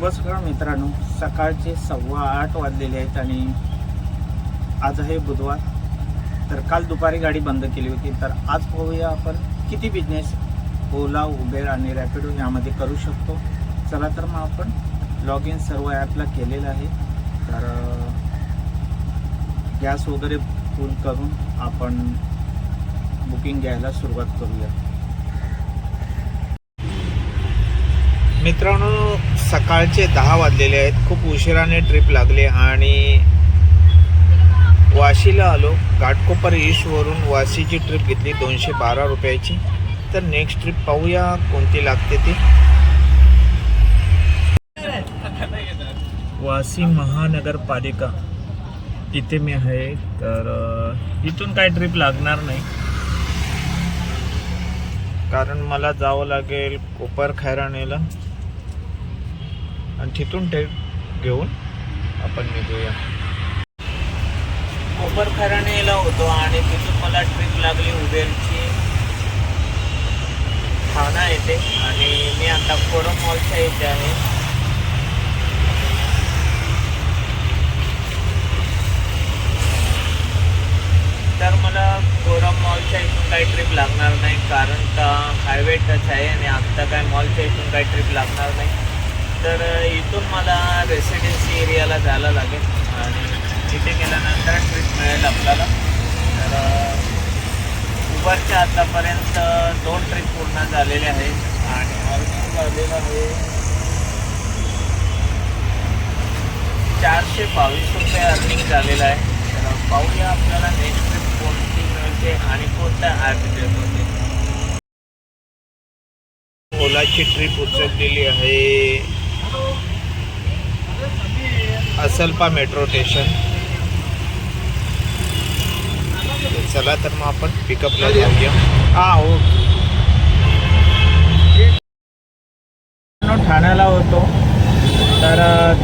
शुभ सकाळ मित्रांनो? सकाळचे सव्वा आठ वाजलेले आहेत आणि आज आहे बुधवार. तर काल दुपारी गाडी बंद केली होती. तर आज पाहूया आपण किती बिझनेस ओला उबेर आणि रॅपिडो यामध्ये करू शकतो. चला तर मग आपण लॉग इन सर्व ॲपला केलेलं आहे. तर गॅस वगैरे फुल करून आपण बुकिंग घ्यायला सुरुवात करूया. मित्रांनो सकाळचे दहा वाजलेले आहेत. खूप उशिराने ट्रिप लागले आणि वाशीला आलो. घाटकोपर ईस्टवरून वाशीची ट्रिप घेतली दोनशे बारा रुपयाची. तर नेक्स्ट ट्रिप पाहूया कोणती लागते ती. वाशी महानगरपालिका. इथे मी आहे. तर इथून काय ट्रिप लागणार नाही. कारण मला जावं लागेल कोपर खैराणेला आणि तिथून ट्रिप घेऊन आपण निघूया. कोपर होतो आणि तिथून मला ट्रिप लागली उबेरची ठाणा येते आणि मी आता कोरम मॉलच्या येथे आहे. तर मला कोरम मॉलच्या इथून काही ट्रिप लागणार नाही कारण का हायवे टच आहे आणि आत्ता काय मॉलच्या इथून काही ट्रिप लागणार नाही. तर इथून मला रेसिडेन्सी एरियाला जायला लागेल. आणि तिथे गेल्यानंतर ट्रिप मिळेल आपल्याला. तर उबरच्या आतापर्यंत दोन ट्रिप पूर्ण झालेले आहेत. आणि अर्निंग झालेलं आहे चारशे बावीस रुपये अर्निंग झालेलं आहे. तर पाहूया आपल्याला नेक्स्ट ट्रिप कोणती मिळते आणि कोणत्या ॲप होते. ओलाची ट्रिप उचललेली आहे. Asalpha metro station. चला तर मग आपण पिकअपला जाऊया. हा हो. ठाण्याला होतो. तर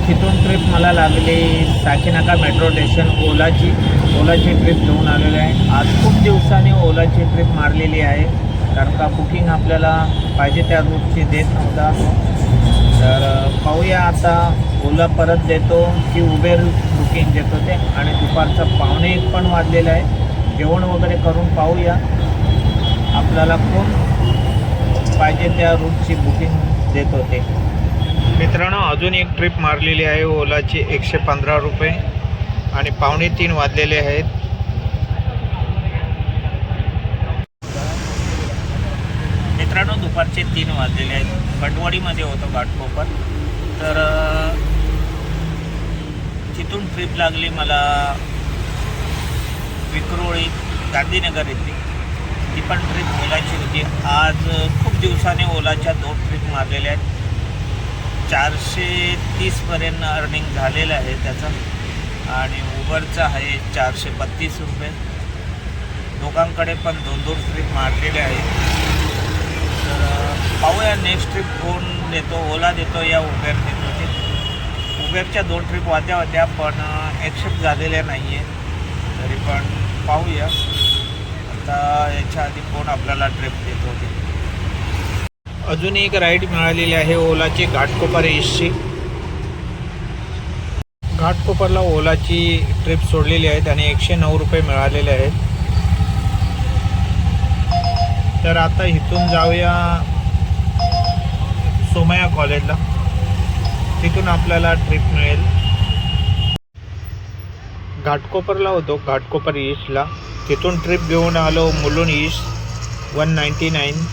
तिथून ट्रिप मला लागली साकीनाका मेट्रो स्टेशन ओलाची. ओलाची ट्रिप घेऊन आलेली आहे. आज खूप दिवसांनी ओलाची ट्रिप मारलेली आहे. कारण का बुकिंग आपल्याला पाहिजे त्या रूटची देत नव्हता. तर पाहूया आता ओला परत देतो की उबेर बुकिंग देतो ते. आणि दुपारचं पावणे एक पण वाजलेलं आहे. जेवण वगैरे करून पाहूया. आपल्याला कोण पाहिजे त्या रूटची बुकिंग देत होते मित्रांनो अजून एक ट्रिप मारलेली आहे ओलाची एकशे पंधरा रुपये. आणि पावणे तीन वाजलेले आहेत. मित्रांनो दुपारचे तीन वाजलेले आहेत. कटवाडीमध्ये होतो घाटकोपर तर अ, तिथून ट्रिप लागली मला विक्रोळी गांधीनगर येथे. ती पण ट्रिप ओलाची होती. आज खूप दिवसाने ओलाच्या दोन ट्रिप मारलेल्या आहेत. चारशे तीसपर्यंत अर्निंग झालेलं आहे त्याचं. आणि उबरचं आहे चारशे बत्तीस रुपये. दोघांकडे पण दोन दोन ट्रिप मारलेले आहेत. तर पाहूया नेक्स्ट ट्रिप कोण देतो ओला देतो या उबेर देतो. वेबच्या दोन ट्रिप वाद्या होत्या पण ॲक्सेप्ट झालेल्या नाही आहे तरी पण पाहूया. आता याच्या आधी कोण आपल्याला ट्रिप देतो ते अजून एक राईड मिळालेली आहे ओलाची घाटकोपर एसची घाटकोपरला ओलाची ट्रिप सोडलेली आहेत आणि एकशे नऊ रुपये मिळालेले आहेत. तर आता इथून जाऊया सोमया कॉलेजला तिथून आपल्याला ट्रिप मिळेल. घाटकोपरला होतो घाटकोपर ईस्टला तिथून ट्रिप घेऊन आलो Mulund east one ninety nine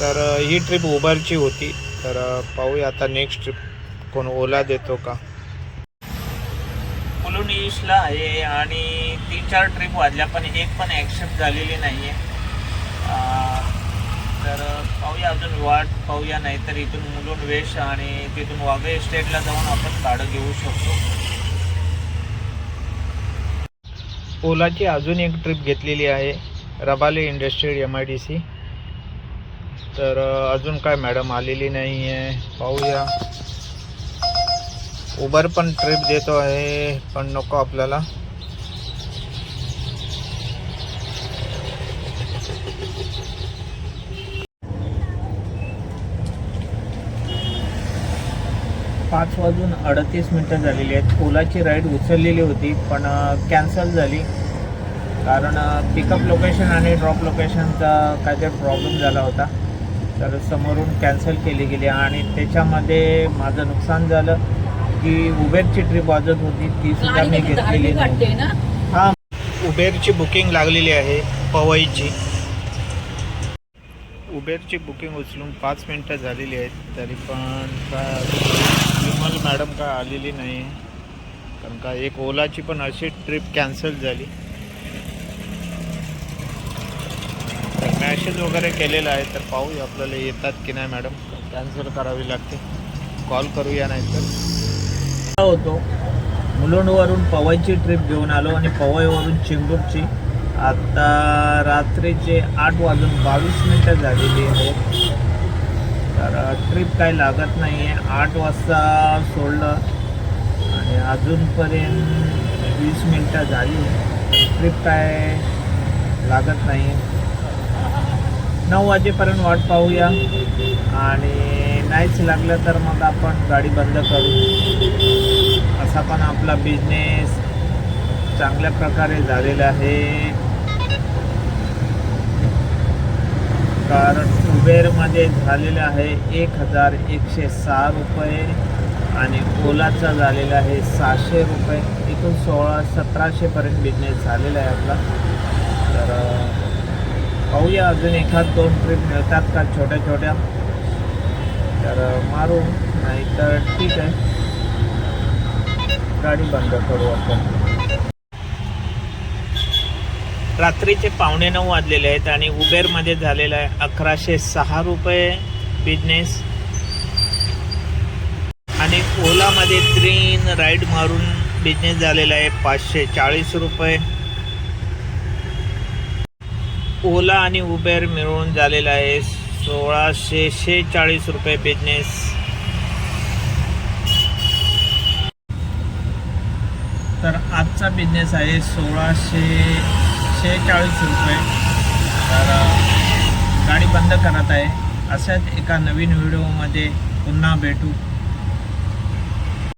तर ही ट्रिप उबरची होती. तर पाहूया आता नेक्स्ट ट्रिप कोण ओला देतो का. मुलुंड ईस्टला आहे आणि तीन चार ट्रिप वाजल्या पण एक पण ॲक्सेप्ट झालेली नाही आहे पाहूया अजून वाट पाहूया नाहीतर इथून मुलुंड वेश आणि तिथून वाघे इस्टेटला जाऊन आपण काढं घेऊ शकतो. ओलाची अजून एक ट्रिप घेतलेली आहे रबाले इंडस्ट्रीड एम आय डी सी तर अजून काय मॅडम आलेली नाही आहे पाहूया. उबर पण ट्रिप देतो आहे पण नको आपल्याला. पाच वाजून अडतीस मिनटं झालेली आहेत. ओलाची राईड उचललेली होती पण कॅन्सल झाली. कारण पिकअप लोकेशन आणि ड्रॉप लोकेशनचा काहीतरी प्रॉब्लेम झाला होता. तर समोरून कॅन्सल केली गेली आणि त्याच्यामध्ये माझं नुकसान झालं की उबेरची ट्रिप वाजत होती ती सुद्धा मी घेतलेली हा उबेरची बुकिंग लागलेली आहे पवईची. उबेरची बुकिंग उचलून पाच मिनटं झालेली आहेत तरी पण का विमल मॅडम का आलेली नाही. कारण का एक ओलाची पण अशी ट्रिप कॅन्सल झाली. तर मॅसेज वगैरे केलेला आहे तर पाहूया आपल्याला येतात की नाही मॅडम. कॅन्सल करावी लागते. कॉल करूया नाही तर होतो. मुलुंडवरून पवईची ट्रिप घेऊन आलो आणि पवईवरून चिंबूरची आता रात्रीचे आठ वाजून बावीस मिनटं झालेली आहेत तर ट्रिप काही लागत नाही आहे आठ वाजता सोडलं आणि अजूनपर्यंत वीस मिनटं झाली. ट्रिप काय लागत नाही नऊ वाजेपर्यंत वाट पाहूया. आणि नाहीच लागलं तर मग आपण गाडी बंद करू. असा पण आपला बिझनेस चांगल्या प्रकारे झालेला आहे. कारण उबेरमध्ये झालेलं आहे एक हजार एकशे सहा रुपये आणि ओलाचा झालेला आहे सहाशे रुपये. एकूण सोळा सतराशेपर्यंत बिझनेस झालेला आहे आपला. तर पाहूया अजून एखाद दोन ट्रिप मिळतात का छोट्या छोट्या. तर मारू. नाही तर ठीक आहे. गाडी बंद करू आपण. रात्रीचे पावणे नऊ वाजलेले आहेत आणि उबेरमध्ये झालेला आहे अकराशे सहा रुपये बिझनेस आणि ओलामध्ये ग्रीन राईड मारून बिझनेस झालेला आहे पाचशे चाळीस रुपये. ओला आणि उबेर मिळून झालेला आहे सोळाशे शेहेचाळीस रुपये बिझनेस तर आजचा बिझनेस आहे सोळाशे शेहेचाळीस रुपये. तर गाडी बंद करत आहे. अशाच एका नवीन व्हिडिओमध्ये पुन्हा भेटू.